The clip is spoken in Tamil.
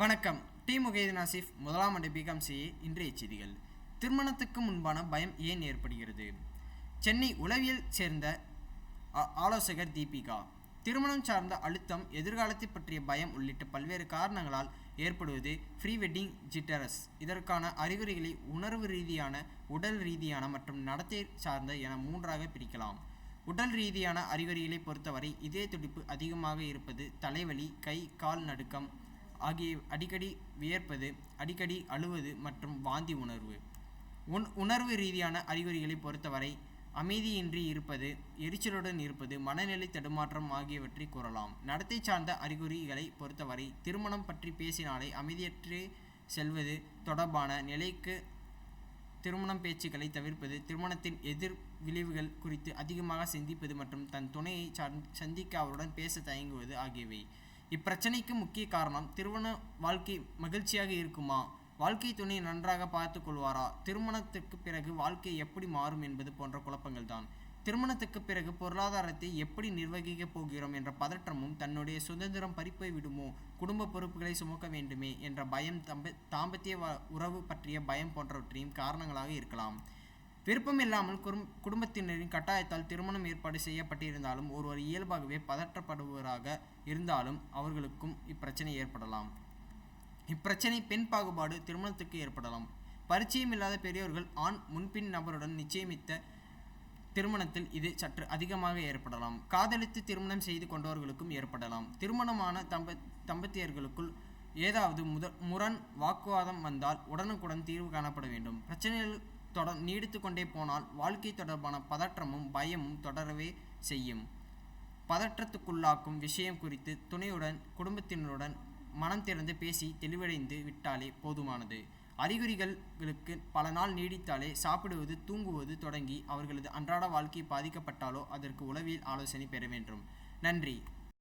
வணக்கம். டி முகைதீன் ஆசிஃப் முதலாம் ஆண்டு பிகாம் சிஏ இன்றைய செய்திகள். திருமணத்துக்கு முன்பான பயம் ஏன் ஏற்படுகிறது? சென்னை உளவியல் சேர்ந்த ஆலோசகர் தீபிகா திருமணம் சார்ந்த அழுத்தம் எதிர்காலத்தை பற்றிய பயம் உள்ளிட்ட பல்வேறு காரணங்களால் ஏற்படுவது ப்ரீ வெட்டிங் ஜிட்டரஸ். இதற்கான அறிகுறிகளை உணர்வு ரீதியான உடல் ரீதியான மற்றும் நடத்தை சார்ந்த என மூன்றாக பிரிக்கலாம். உடல் ரீதியான அறிகுறிகளை பொறுத்தவரை இதய துடிப்பு அதிகமாக இருப்பது தலைவலி கை கால் நடுக்கம் ஆகிய அடிக்கடி வியர்ப்பது அடிக்கடி அழுவது மற்றும் வாந்தி உணர்வு. உண் உணர்வு ரீதியான அறிகுறிகளை பொறுத்தவரை அமைதியின்றி இருப்பது எரிச்சலுடன் இருப்பது மனநிலை தடுமாற்றம் ஆகியவற்றை கூறலாம். நடத்தை சார்ந்த அறிகுறிகளை பொறுத்தவரை திருமணம் பற்றி பேசினாலே அமைதியற்று செல்வது தொடர்பான நிலைக்கு திருமணம் பேச்சுக்களை தவிர்ப்பது திருமணத்தின் எதிர் விளைவுகள் குறித்து அதிகமாக சிந்திப்பது மற்றும் தன் துணையை சார்ந் சந்திக்க அவருடன் பேச தயங்குவது ஆகியவை. இப்பிரச்சனைக்கு முக்கிய காரணம் திருமண வாழ்க்கை மகிழ்ச்சியாக இருக்குமா? வாழ்க்கை துணை நன்றாக பார்த்து கொள்வாரா? திருமணத்திற்கு பிறகு வாழ்க்கை எப்படி மாறும் என்பது போன்ற குழப்பங்கள் தான் திருமணத்துக்கு பிறகு பொருளாதாரத்தை எப்படி நிர்வகிக்கப் போகிறோம் என்ற பதற்றமும் தன்னுடைய சுதந்திரம் பறிப்பை விடுமோ? குடும்ப பொறுப்புகளை சுமக்க வேண்டுமே? என்ற பயம் தம்ப தாம்பத்திய வ- உறவு பற்றிய பயம் போன்றவற்றையும் காரணங்களாக இருக்கலாம். விருப்பமில்லாமல் குடும் குடும்பத்தினரின் கட்டாயத்தால் திருமணம் ஏற்பாடு செய்யப்பட்டிருந்தாலும் ஒருவர் இயல்பாகவே பதற்றப்படுபவராக இருந்தாலும் அவர்களுக்கும் இப்பிரச்சனை ஏற்படலாம். இப்பிரச்சனை பெண் பாகுபாடு திருமணத்துக்கு ஏற்படலாம். பரிச்சயம் இல்லாத பெரியோர்கள் ஆண் முன்பின் நபருடன் நிச்சயமித்த திருமணத்தில் இது சற்று அதிகமாக ஏற்படலாம். காதலித்து திருமணம் செய்து கொண்டவர்களுக்கும் ஏற்படலாம். திருமணமான தம்ப தம்பதியர்களுக்குள் ஏதாவது முத முரண் வாக்குவாதம் வந்தால் உடனுக்குடன் தீர்வு காணப்பட வேண்டும். பிரச்சனைகள் தொடர் நீடித்து கொண்டே போனால் வாழ்க்கை தொடர்பான பதற்றமும் பயமும் தொடரவே செய்யும். பதற்றத்துக்குள்ளாக்கும் விஷயம் குறித்து துணையுடன் குடும்பத்தினருடன் மனம் திறந்து பேசி தெளிவடைந்து விட்டாலே போதுமானது. அறிகுறிகளுக்கு பல நாள் நீடித்தாலே சாப்பிடுவது தூங்குவது தொடங்கி அவர்களது அன்றாட வாழ்க்கை பாதிக்கப்பட்டாலோ அதற்கு உளவியல் ஆலோசனை பெற வேண்டும். நன்றி.